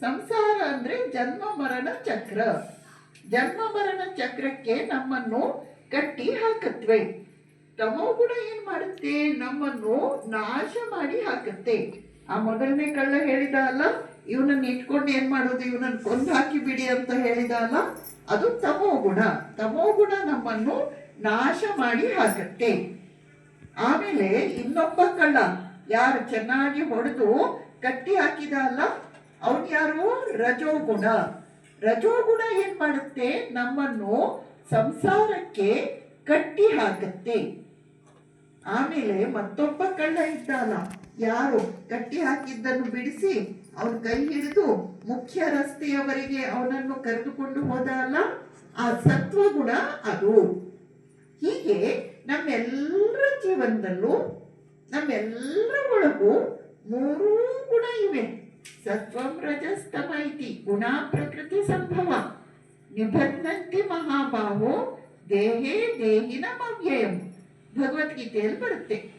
I: ಸಂಸಾರ ಅಂದ್ರೆ ಜನ್ಮ, ಮರಣ, ಚಕ್ರ. ಜನ್ಮ ಮರಣ ಚಕ್ರಕ್ಕೆ ನಮ್ಮನ್ನು ಕಟ್ಟಿ ಹಾಕತ್ವೆ. ತಮೋಗುಣ ಏನ್ ಮಾಡುತ್ತೆ? ನಮ್ಮನ್ನು ನಾಶ ಮಾಡಿ ಹಾಕುತ್ತೆ. ಆ ಮೊದಲನೇ ಕಳ್ಳ ಹೇಳಿದ ಅಲ್ಲ, ಇವನನ್ನ ಇಟ್ಕೊಂಡು ಏನ್ ಮಾಡೋದು? ಇವನನ್ನ ಕೊಂದು ಹಾಕಿ ಬಿಡಿ ಅಂತ ಹೇಳಿದ ಅಲ್ಲ, ಅದು ತಮೋಗುಣ ತಮೋಗುಣ ನಮ್ಮನ್ನು ನಾಶ ಮಾಡಿ ಹಾಕುತ್ತೆ. ಆಮೇಲೆ ಇನ್ನೊಬ್ಬ ಕಳ್ಳ, ಯಾರು ಚೆನ್ನಾಗಿ ಹೊಡೆದು ಕಟ್ಟಿ ಹಾಕಿದ ಅಲ್ಲ, ಅವನ್ ಯಾರು? ರಜೋಗುಣ. ರಜೋಗುಣ ಏನ್ ಮಾಡುತ್ತೆ? ನಮ್ಮನ್ನು ಸಂಸಾರಕ್ಕೆ ಕಟ್ಟಿ ಹಾಕುತ್ತೆ. ಆಮೇಲೆ ಮತ್ತೊಬ್ಬ ಕಳ್ಳ ಇದ್ದಾನ. ಯಾರು ಕಟ್ಟಿ ಹಾಕಿದ್ದನ್ನು ಬಿಡಿಸಿ ಅವನ ಕೈ ಹಿಡಿದು ಮುಖ್ಯ ರಸ್ತೆಯವರೆಗೆ ಅವನನ್ನು ಕರೆದುಕೊಂಡು ಹೋದ ಅಲ್ಲ ಆ ಸತ್ವಗುಣ ಅದು. ಹೀಗೆ ನಮ್ಮೆಲ್ಲರ ಜೀವನದಲ್ಲೂ, ನಮ್ಮೆಲ್ಲರ ಒಳಗೂ ಮೂರೂ ಗುಣ ಇವೆ. ರಜಸ್ತಮ ಇತಿ ಗುಣ ಪ್ರಕೃತಿ ಸಂಭವ. ನಿಬಂಧಂತಿ ಮಹಾಬಾಹೋ, ದೇಹೇ ದೇಹಿನ ಅವ್ಯಯಂ ಭಗವದ್ಗೀತೆಯಲ್ಲಿ ಬರುತ್ತೆ.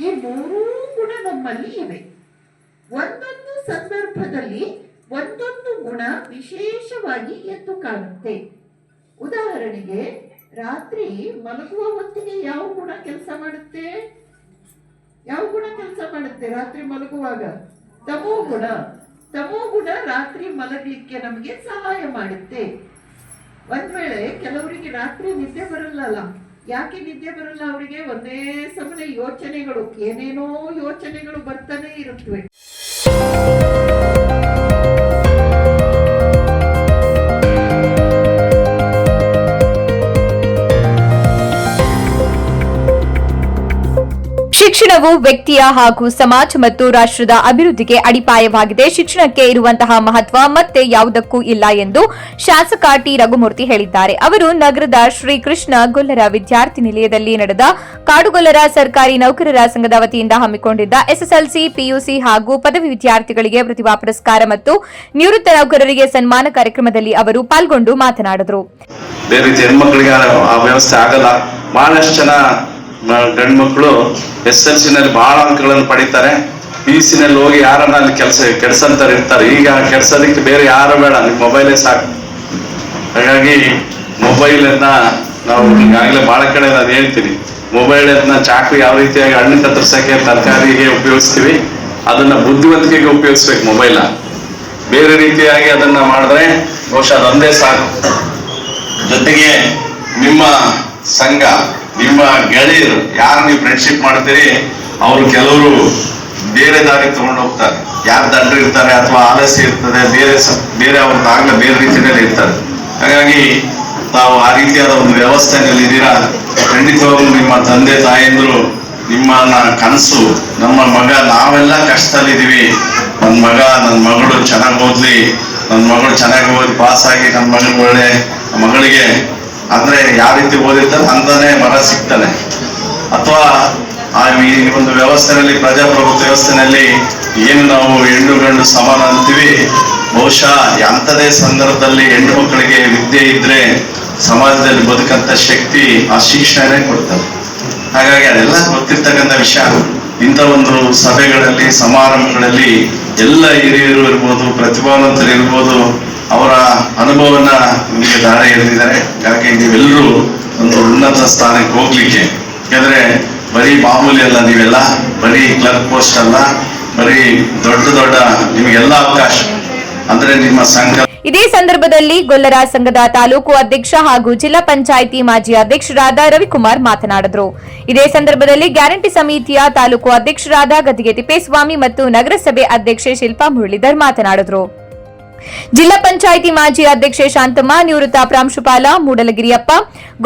I: ಈ ಮೂರೂ ಗುಣ ನಮ್ಮಲ್ಲಿ ಇವೆ. ಒಂದೊಂದು ಸಂದರ್ಭದಲ್ಲಿ ಒಂದೊಂದು ಗುಣ ವಿಶೇಷವಾಗಿ ಎದ್ದು ಕಾಣುತ್ತೆ. ಉದಾಹರಣೆಗೆ, ರಾತ್ರಿ ಮಲಗುವ ಹೊತ್ತಿಗೆ ಯಾವ ಗುಣ ಕೆಲಸ ಮಾಡುತ್ತೆ? ಯಾವ ಗುಣ ಕೆಲಸ ಮಾಡುತ್ತೆ ರಾತ್ರಿ ಮಲಗುವಾಗ? ತಮೋ ಗುಣ. ತಮೋ ಗುಣ ರಾತ್ರಿ ಮಲಗಲಿಕ್ಕೆ ನಮಗೆ ಸಹಾಯ ಮಾಡುತ್ತೆ. ಒಂದ್ ವೇಳೆ ಕೆಲವರಿಗೆ ರಾತ್ರಿ ನಿದ್ದೆ ಬರಲ್ಲಲ್ಲ, ಯಾಕೆ ನಿದ್ದೆ ಬರಲ್ಲ ಅವರಿಗೆ? ಒಂದೇ ಸಮನೆ ಯೋಚನೆಗಳು, ಏನೇನೋ ಯೋಚನೆಗಳು ಬರ್ತಾನೆ ಇರುತ್ತವೆ
A: ಶಿಕ್ಷಣವು ವ್ಯಕ್ತಿಯ ಹಾಗೂ ಸಮಾಜ ಮತ್ತು ರಾಷ್ಟ್ರದ ಅಭಿವೃದ್ಧಿಗೆ ಅಡಿಪಾಯವಾಗಿದೆ. ಶಿಕ್ಷಣಕ್ಕೆ ಇರುವಂತಹ ಮಹತ್ವ ಮತ್ತೆ ಯಾವುದಕ್ಕೂ ಇಲ್ಲ ಎಂದು ಶಾಸಕ ಟಿ. ರಘುಮೂರ್ತಿ ಹೇಳಿದ್ದಾರೆ. ಅವರು ನಗರದ ಶ್ರೀಕೃಷ್ಣ ಗೊಲ್ಲರ ವಿದ್ಯಾರ್ಥಿ ನಿಲಯದಲ್ಲಿ ನಡೆದ ಕಾಡುಗೊಲ್ಲರ ಸರ್ಕಾರಿ ನೌಕರರ ಸಂಘದ ವತಿಯಿಂದ ಹಮ್ಮಿಕೊಂಡಿದ್ದ ಎಸ್ಎಸ್ಎಲ್ಸಿ, ಪಿಯುಸಿ ಹಾಗೂ ಪದವಿ ವಿದ್ಯಾರ್ಥಿಗಳಿಗೆ ಪ್ರತಿಭಾ ಪುರಸ್ಕಾರ ಮತ್ತು ನಿವೃತ್ತ ನೌಕರರಿಗೆ ಸನ್ಮಾನ ಕಾರ್ಯಕ್ರಮದಲ್ಲಿ ಅವರು ಪಾಲ್ಗೊಂಡು ಮಾತನಾಡಿದರು.
D: ಗಂಡು ಮಕ್ಕಳು ಎಸ್ ಎಲ್ನಲ್ಲಿ ಬಹಳ ಅಂಕಗಳನ್ನು ಪಡಿತಾರೆ. ಪಿ ಸಿನಲ್ಲಿ ನಲ್ಲಿ ಹೋಗಿ ಯಾರನ್ನ ಅಲ್ಲಿ ಕೆಲಸ ಕೆಡ್ಸಂತಾರೆ ಇರ್ತಾರೆ. ಈಗ ಕೆಡ್ಸೋದಕ್ಕೆ ಬೇರೆ ಯಾರು ಬೇಡ. ನಿಮ್ಮ ಮೊಬೈಲೇ ಸಾಕು. ಹಾಗಾಗಿ ಮೊಬೈಲ್ ನಾವು ಈಗಾಗಲೇ ಬಹಳ ಕಡೆ ನಾನು ಹೇಳ್ತೀನಿ. ಮೊಬೈಲ್ ಚಾಕು ಯಾವ ರೀತಿಯಾಗಿ ಹಣ್ಣು ಕತ್ತರಿಸಕ್ಕೆ ತರಕಾರಿಗೆ ಉಪಯೋಗಿಸ್ತೀವಿ. ಅದನ್ನ ಬುದ್ಧಿವಂತಿಕೆಗೆ ಉಪಯೋಗಿಸ್ಬೇಕು ಮೊಬೈಲ್ನ ಬೇರೆ ರೀತಿಯಾಗಿ ಅದನ್ನ ಮಾಡಿದ್ರೆ ಬಹುಶಃ ಅದೊಂದೇ ಸಾಕು. ಜೊತೆಗೆ ನಿಮ್ಮ ಸಂಘ ನಿಮ್ಮ ಗೆಳೆಯರು, ಯಾರು ನೀವು ಫ್ರೆಂಡ್ಶಿಪ್ ಮಾಡ್ತೀರಿ, ಅವರು ಕೆಲವರು ಬೇರೆ ದಾರಿ ತಗೊಂಡು ಹೋಗ್ತಾರೆ. ಯಾರು ದಂಡ್ರು ಇರ್ತಾರೆ ಅಥವಾ ಆಲಸ್ಯ ಇರ್ತದೆ, ಬೇರೆ ಬೇರೆ ಅವ್ರದ್ದು ಆಗಲ್ಲ ಬೇರೆ ರೀತಿಯಲ್ಲಿ ಇರ್ತಾರೆ ಹಾಗಾಗಿ ತಾವು ಆ ರೀತಿಯಾದ ಒಂದು ವ್ಯವಸ್ಥೆಯಲ್ಲಿ ಇದ್ದೀರಾ? ಖಂಡಿತವಾಗ್ಲೂ ನಿಮ್ಮ ತಂದೆ, ತಾಯಂದ್ರು, ನಿಮ್ಮನ್ನ ಕನಸು, ನಮ್ಮ ಮಗ, ನಾವೆಲ್ಲ ಕಷ್ಟದಲ್ಲಿದ್ದೀವಿ. ನನ್ನ ಮಗ ನನ್ನ ಮಗಳು ಚೆನ್ನಾಗಿ ಓದ್ಲಿ ನನ್ನ ಮಗಳು ಚೆನ್ನಾಗಿ ಓದಿ ಪಾಸ್ ಆಗಿ ನನ್ನ ಮಗನ ಒಳ್ಳೆ ಮಗಳಿಗೆ ಅಂದ್ರೆ ಯಾವ ರೀತಿ ಓದಿರ್ತಾರೆ ಅಂತಾನೆ ಮರ ಸಿಗ್ತಾನೆ. ಅಥವಾ ಆ ಈ ಒಂದು ವ್ಯವಸ್ಥೆಯಲ್ಲಿ ಪ್ರಜಾಪ್ರಭುತ್ವ ವ್ಯವಸ್ಥೆನಲ್ಲಿ ಏನು ನಾವು ಹೆಣ್ಣು ಗಂಡು ಸಮಾನ ಅಂತೀವಿ? ಬಹುಶಃ ಅಂಥದೇ ಸಂದರ್ಭದಲ್ಲಿ ಹೆಣ್ಣು ಮಕ್ಕಳಿಗೆ ವಿದ್ಯೆ ಇದ್ರೆ ಸಮಾಜದಲ್ಲಿ ಬದುಕಂತ ಶಕ್ತಿ ಆ ಶಿಕ್ಷಣನೇ ಕೊಡ್ತಾರೆ ಹಾಗಾಗಿ ಅದೆಲ್ಲ ಗೊತ್ತಿರ್ತಕ್ಕಂಥ ವಿಷಯ. ಇಂಥ ಒಂದು ಸಭೆಗಳಲ್ಲಿ, ಸಮಾರಂಭಗಳಲ್ಲಿ ಎಲ್ಲ ಹಿರಿಯರು ಇರ್ಬೋದು, ಪ್ರತಿಭಾವಂತರು ಇರ್ಬೋದು ಅವರ ಅನುಭವನ ನಿಮಗೆ ದಾರಿ ಎಳೆದಿದ್ದಾರೆ. ಯಾಕೆ ನೀವೆಲ್ಲರೂ ಒಂದು ಉನ್ನತ ಸ್ಥಾನಕ್ಕೆ ಹೋಗ್ಲಿಕ್ಕೆ. ಯಾಕಂದ್ರೆ ಬರೀ ಮಾಮೂಲಿ ಅಲ್ಲ ನೀವೆಲ್ಲ, ಬರೀ ಕ್ಲರ್ಕ್ ಪೋಸ್ಟ್ ಅಲ್ಲ, ಬರೀ ದೊಡ್ಡ ದೊಡ್ಡ ನಿಮಗೆಲ್ಲ ಅವಕಾಶ. ಅಂದ್ರೆ ನಿಮ್ಮ ಸಂಘ
A: ಇದೇ ಸಂದರ್ಭದಲ್ಲಿ ಗೊಲ್ಲರ ಸಂಘದ ತಾಲೂಕು ಅಧ್ಯಕ್ಷ ಹಾಗೂ ಜಿಲ್ಲಾ ಪಂಚಾಯಿತಿ ಮಾಜಿ ಅಧ್ಯಕ್ಷರಾದ ರವಿಕುಮಾರ್ ಮಾತನಾಡಿದರು. ಇದೇ ಸಂದರ್ಭದಲ್ಲಿ ಗ್ಯಾರಂಟಿ ಸಮಿತಿಯ ತಾಲೂಕು ಅಧ್ಯಕ್ಷರಾದ ಗದಿಗೆ ತಿಪ್ಪೇಸ್ವಾಮಿ ಮತ್ತು ನಗರಸಭೆ ಅಧ್ಯಕ್ಷೆ ಶಿಲ್ಪಾ ಮುರಳೀಧರ್ ಮಾತನಾಡಿದರು. ಜಿಲ್ಲಾ ಪಂಚಾಯಿತಿ ಮಾಜಿ ಅಧ್ಯಕ್ಷೆ ಶಾಂತಮ್ಮ, ನಿವೃತ್ತ ಪ್ರಾಂಶುಪಾಲ ಮೂಡಲಗಿರಿಯಪ್ಪ,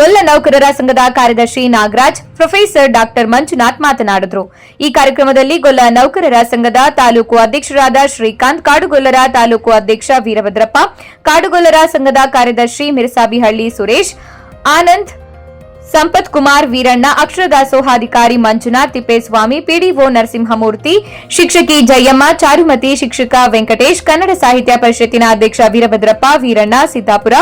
A: ಗೊಲ್ಲ ನೌಕರರ ಸಂಘದ ಕಾರ್ಯದರ್ಶಿ ನಾಗರಾಜ್, ಪ್ರೊಫೆಸರ್ ಡಾಕ್ಟರ್ ಮಂಜುನಾಥ್ ಮಾತನಾಡಿದರು. ಈ ಕಾರ್ಯಕ್ರಮದಲ್ಲಿ ಗೊಲ್ಲ ನೌಕರರ ಸಂಘದ ತಾಲೂಕು ಅಧ್ಯಕ್ಷರಾದ ಶ್ರೀಕಾಂತ್, ಕಾಡುಗೊಲ್ಲರ ತಾಲೂಕು ಅಧ್ಯಕ್ಷ ವೀರಭದ್ರಪ್ಪ, ಕಾಡುಗೊಲ್ಲರ ಸಂಘದ ಕಾರ್ಯದರ್ಶಿ ಮಿರ್ಸಾಬಿಹಳ್ಳಿ ಸುರೇಶ್, ಆನಂದ್ ಸಂಪತ್ ಕುಮಾರ್ ವೀರಣ್ಣ ಅಕ್ಷರ ದಾಸೋಹಾಧಿಕಾರಿ ಮಂಜುನಾಥ್, ತಿಪ್ಪೇಸ್ವಾಮಿ, ಪಿಡಿಒ ನರಸಿಂಹಮೂರ್ತಿ, ಶಿಕ್ಷಕಿ ಜಯಮ್ಮ, ಚಾರುಮತಿ, ಶಿಕ್ಷಕ ವೆಂಕಟೇಶ್, ಕನ್ನಡ ಸಾಹಿತ್ಯ ಪರಿಷತ್ತಿನ ಅಧ್ಯಕ್ಷ ವೀರಭದ್ರಪ್ಪ, ವೀರಣ್ಣ, ಸಿದ್ದಾಪುರ,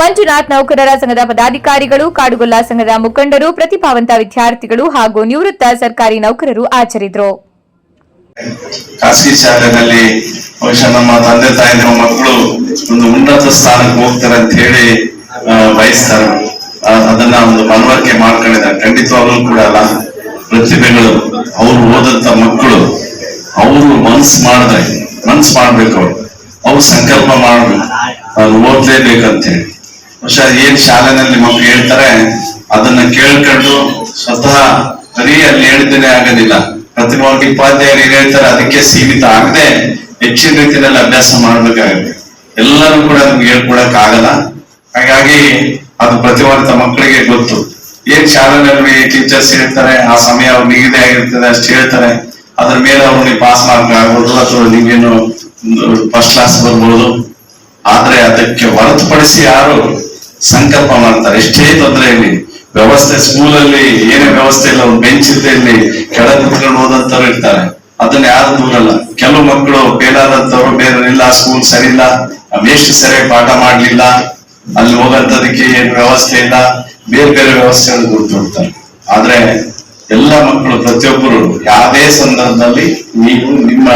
A: ಮಂಜುನಾಥ್, ನೌಕರರ ಸಂಘದ ಪದಾಧಿಕಾರಿಗಳು, ಕಾಡುಗೊಲ್ಲ ಸಂಘದ ಮುಖಂಡರು, ಪ್ರತಿಭಾವಂತ ವಿದ್ಯಾರ್ಥಿಗಳು ಹಾಗೂ ನಿವೃತ್ತ ಸರ್ಕಾರಿ ನೌಕರರು ಆಚರಿದರು
D: ಖಾಸಗಿ ಶಾಲೆಯಲ್ಲಿ ಬಹುಶಃ ನಮ್ಮ ತಂದೆ ತಾಯಿನ ಮಕ್ಕಳು ಒಂದು ಉನ್ನತ ಸ್ಥಾನಕ್ಕೆ ಹೋಗ್ತಾರೆ ಅಂತ ಹೇಳಿ ಬಯಸ್ತಾರೆ. ಅದನ್ನ ಒಂದು ಮನವರಿಕೆ ಮಾಡ್ಕೊಂಡಿದ್ದಾರೆ. ಖಂಡಿತವಾಗ್ಲೂ ಕೂಡ ಅಲ್ಲ. ಪ್ರತಿಭೆಗಳು, ಅವ್ರು ಓದಂತ ಮಕ್ಕಳು, ಅವರು ಮನ್ಸ್ ಮಾಡಿದ್ರೆ, ಮನ್ಸ್ ಮಾಡ್ಬೇಕು ಅವ್ರು. ಅವ್ರು ಸಂಕಲ್ಪ ಮಾಡ್ಬೇಕು. ಅವ್ರು ಓದ್ಲೇಬೇಕಂತೇಳಿ. ಬಹುಶಃ ಏನ್ ಶಾಲೆನಲ್ಲಿ ಮಕ್ಕಳು ಹೇಳ್ತಾರೆ, ಅದನ್ನ ಕೇಳ್ಕೊಂಡು ಸ್ವತಃ ಬರೀ ಅಲ್ಲಿ ಹೇಳಿದ್ದೇನೆ ಆಗೋದಿಲ್ಲ. ಪ್ರತಿಭಾಗಿ ಉಪಾಧ್ಯಾಯರು ಏನ್ ಹೇಳ್ತಾರೆ, ಅದಕ್ಕೆ ಸೀಮಿತ ಆಗದೆ ಹೆಚ್ಚಿನ ರೀತಿಯಲ್ಲಿ ಅಭ್ಯಾಸ ಮಾಡ್ಬೇಕಾಗುತ್ತೆ. ಎಲ್ಲರೂ ಕೂಡ ನಮ್ಗೆ ಹೇಳ್ಕೊಡಕ್ ಆಗಲ್ಲ ಹಾಗಾಗಿ ಅದು ಪ್ರತಿವರ್ತ ಮಕ್ಕಳಿಗೆ ಗೊತ್ತು. ಏನ್ ಶಾಲೆಯಲ್ಲಿ ಟೀಚರ್ಸ್ ಹೇಳ್ತಾರೆ, ಆ ಸಮಯ ಅವ್ರು ನಿಗದಿ ಆಗಿರ್ತದೆ ಅಷ್ಟು ಹೇಳ್ತಾರೆ. ಅದ್ರ ಮೇಲೆ ಅವ್ರಿಗೆ ಪಾಸ್ ಮಾರ್ಕ್ ಆಗ್ಬೋದು, ಅಥವಾ ನೀವೇನು ಫಸ್ಟ್ ಕ್ಲಾಸ್ ಬರ್ಬೋದು. ಆದ್ರೆ ಅದಕ್ಕೆ ಹೊರತುಪಡಿಸಿ ಯಾರು ಸಂಕಲ್ಪ ಮಾಡ್ತಾರೆ. ಎಷ್ಟೇ ತೊಂದರೆ ಇರಲಿ, ವ್ಯವಸ್ಥೆ, ಸ್ಕೂಲಲ್ಲಿ ಏನೇ ವ್ಯವಸ್ಥೆ ಇಲ್ಲ ಒಂದು ಬೆಂಚ್ ಇಲ್ಲಿ ಕೆಳಗೆ ಕುತ್ಕೊಂಡು ಓದಂತವ್ರು ಇರ್ತಾರೆ. ಅದನ್ನ ಯಾರು ದೂರಲ್ಲ. ಕೆಲವು ಮಕ್ಕಳು ಫೇಲ್ ಆದಂತವ್ರು ಬೇರೆ ಇಲ್ಲ ಸ್ಕೂಲ್ ಸರಿ ಇಲ್ಲ ಎಷ್ಟು ಸರಿಯಾಗಿ ಪಾಠ ಮಾಡ್ಲಿಲ್ಲ ಅಲ್ಲಿ ಹೋಗಂತದಕ್ಕೆ ಏನು ವ್ಯವಸ್ಥೆ ಇಲ್ಲ. ಬೇರೆ ಬೇರೆ ವ್ಯವಸ್ಥೆಗಳು ಗುರುತಿರ್ತಾರೆ. ಆದ್ರೆ ಎಲ್ಲ ಮಕ್ಕಳು, ಪ್ರತಿಯೊಬ್ಬರು ಯಾವುದೇ ಸಂದರ್ಭದಲ್ಲಿ ನೀವು ನಿಮ್ಮ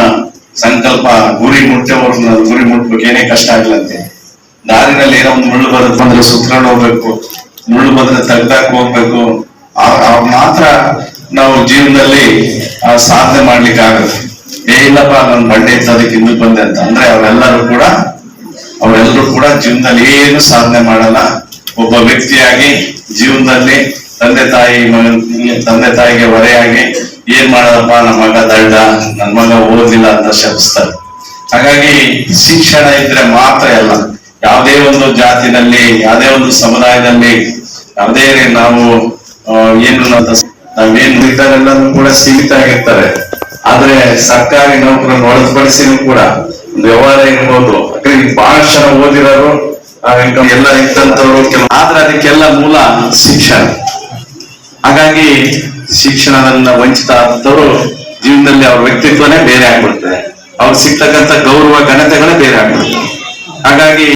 D: ಸಂಕಲ್ಪ ಗುರಿ ಮುಟ್ಟೋರ್ನ ಗುರಿ ಮುಟ್ಬೇಕು, ಏನೇ ಕಷ್ಟ ಆಗ್ಲಂತೆ ದಾರಿನಲ್ಲಿ ಏನೋ ಒಂದು ಮುಳ್ಳು ಬರುತ್ತೆ, ಬಂದ್ರೆ ಸುತ್ಕೊಂಡು ಹೋಗ್ಬೇಕು, ಮುಳ್ಳು ಬಂದ್ರೆ ತೆಗ್ದಾಕ್ ಹೋಗ್ಬೇಕು. ಮಾತ್ರ ನಾವು ಜೀವನದಲ್ಲಿ ಸಾಧನೆ ಮಾಡ್ಲಿಕ್ಕೆ ಆಗುತ್ತೆ ಏ, ಇಲ್ಲಪ್ಪ ನನ್ನ ಬಂಡೆ ಇತ್ತು ಅದಕ್ಕೆ ಹಿಂದಕ್ಕೆ ಬಂದೆ ಅಂತ. ಅಂದ್ರೆ ಅವರೆಲ್ಲರೂ ಕೂಡ ಅವರೆಲ್ಲರೂ ಕೂಡ ಜೀವನದಲ್ಲಿ ಏನು ಸಾಧನೆ ಮಾಡಲ್ಲ. ಒಬ್ಬ ವ್ಯಕ್ತಿಯಾಗಿ ಜೀವನದಲ್ಲಿ ತಂದೆ ತಾಯಿ ತಂದೆ ತಾಯಿಗೆ ಹೊರೆಯಾಗಿ ಏನ್ ಮಾಡದಪ್ಪ, ನಮ್ಮ ಮಗ ದಡ್ಡ, ನನ್ ಮಗ ಓದಿಲ್ಲ ಅಂತ ಶಪಿಸ್ತಾರೆ. ಹಾಗಾಗಿ ಶಿಕ್ಷಣ ಇದ್ರೆ ಮಾತ್ರ ಅಲ್ಲ, ಯಾವುದೇ ಒಂದು ಜಾತಿನಲ್ಲಿ, ಯಾವುದೇ ಒಂದು ಸಮುದಾಯದಲ್ಲಿ, ಯಾವುದೇ ನಾವು ಏನು ನಾವು ನಾವೇನು ಇದ್ದಾರೆಲ್ಲರೂ ಕೂಡ ಸೀಮಿತ ಆಗಿರ್ತಾರೆ ಆದ್ರೆ ಸರ್ಕಾರಿ ನೌಕರನ್ನು ಹೊರತುಪಡಿಸಿನೂ ಕೂಡ ವ್ಯವಹಾರ ಇರ್ಬೋದು. ಬಹಳಷ್ಟು ಜನ ಓದಿರೋರು ಎಲ್ಲ ಕೆಲವು ಆದ್ರೆ ಅದಕ್ಕೆಲ್ಲ ಮೂಲ ಶಿಕ್ಷಣ. ಹಾಗಾಗಿ ಶಿಕ್ಷಣದಿಂದ ವಂಚಿತ ಆದವರು ಜೀವನದಲ್ಲಿ ಅವ್ರ ವ್ಯಕ್ತಿತ್ವನೇ ಬೇರೆ ಆಗ್ಬಿಡ್ತದೆ ಅವ್ರು ಸಿಗ್ತಕ್ಕಂಥ ಗೌರವ ಘನತೆಗಳೇ ಬೇರೆ ಆಗ್ಬಿಡ್ತದೆ ಹಾಗಾಗಿ